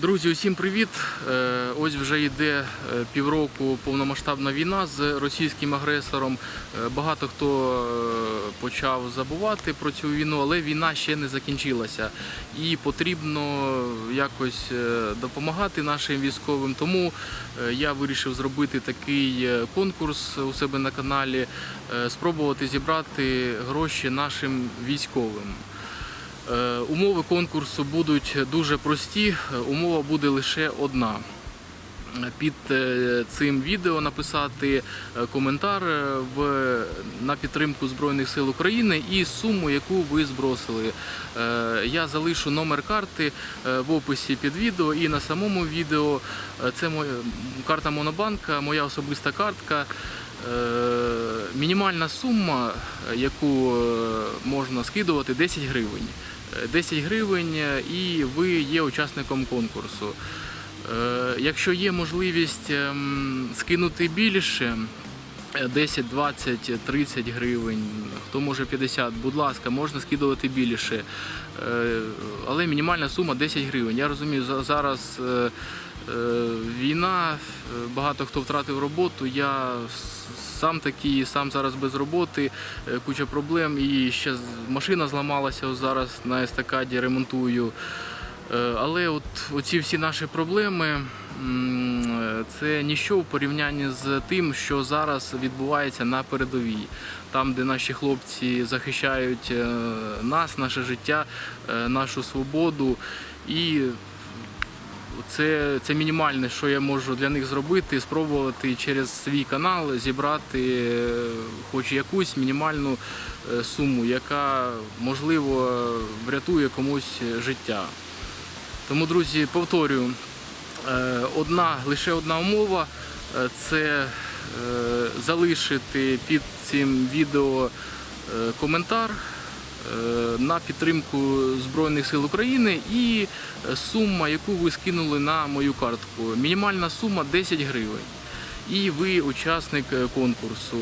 Друзі, усім привіт! Е, Ось вже йде е, півроку повномасштабна війна з російським агресором. Е, Багато хто почав забувати про цю війну, але війна ще не закінчилася. І потрібно якось допомагати нашим військовим. Тому я вирішив зробити такий конкурс у себе на каналі, спробувати зібрати гроші нашим військовим. Е, Умови конкурсу будуть дуже прості. Е, Умова буде лише одна. Під е, цим відео написати коментар в, на підтримку Збройних сил України і суму, яку ви збросили. Я залишу номер карти в описі під відео і на самому відео. Це моя карта Монобанка, моя особиста картка. Е, Мінімальна сума, е, яку е, можна скидувати, 10 гривень. Е, 10 гривень і ви є учасником конкурсу. Якщо є можливість ем, скинути більше, е, 10, 20, 30 гривень, хто може 50, будь ласка, можна скидувати більше. Але мінімальна сума 10 гривень. Я розумію, зараз війна, е, багато хто втратив роботу. Я сам такий, сам зараз без роботи, е, куча проблем. І ще машина зламалася зараз на естакаді, ремонтую. Е, Але от оці всі наші проблеми це ніщо в порівнянні з тим, що зараз відбувається на передовій, там, де наші хлопці захищають нас, наше життя, нашу свободу. І це, це мінімальне, що я можу для них зробити, спробувати через свій канал зібрати е, хоч якусь мінімальну е, суму, яка можливо врятує комусь життя. Тому, друзі, повторюю, е, одна, лише одна умова це залишити під цим відео коментар на підтримку Збройних сил України і е, сума, яку ви скинули на мою картку. Мінімальна сума 10 гривень. І ви учасник е, конкурсу.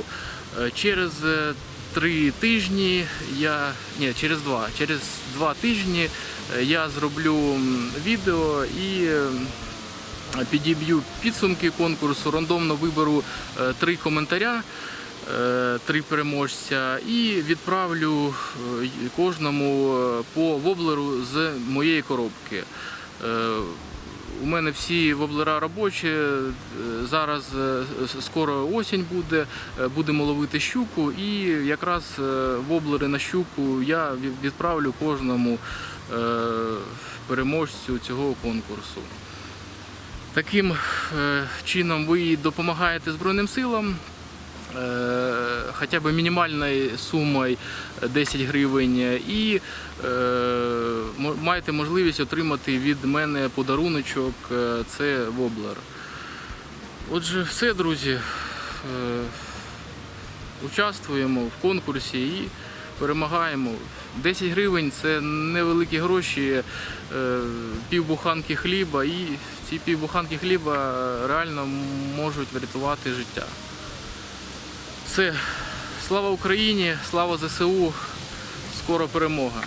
Е, Через е, три тижні я ні, через два. Через два тижні е, я зроблю відео і е, підіб'ю підсумки конкурсу. Рандомно виберу е, три коментаря, е, три переможця, і відправлю е, кожному е, по воблеру з моєї коробки. Е, у мене всі воблера робочі. е, Зараз е, скоро осінь буде, е, будемо ловити щуку, і якраз е, воблери на щуку я відправлю кожному е, переможцю цього конкурсу. Таким е, чином ви допомагаєте Збройним силам. Е, Хоча б мінімальною сумою 10 гривень, і е, маєте можливість отримати від мене подаруночок, е, це воблер. Отже, все, друзі. Е, Участвуємо в конкурсі і перемагаємо. 10 гривень це невеликі гроші, е, півбуханки хліба, і ці півбуханки хліба реально можуть врятувати життя. Все. Слава Україні, слава ЗСУ, скоро перемога.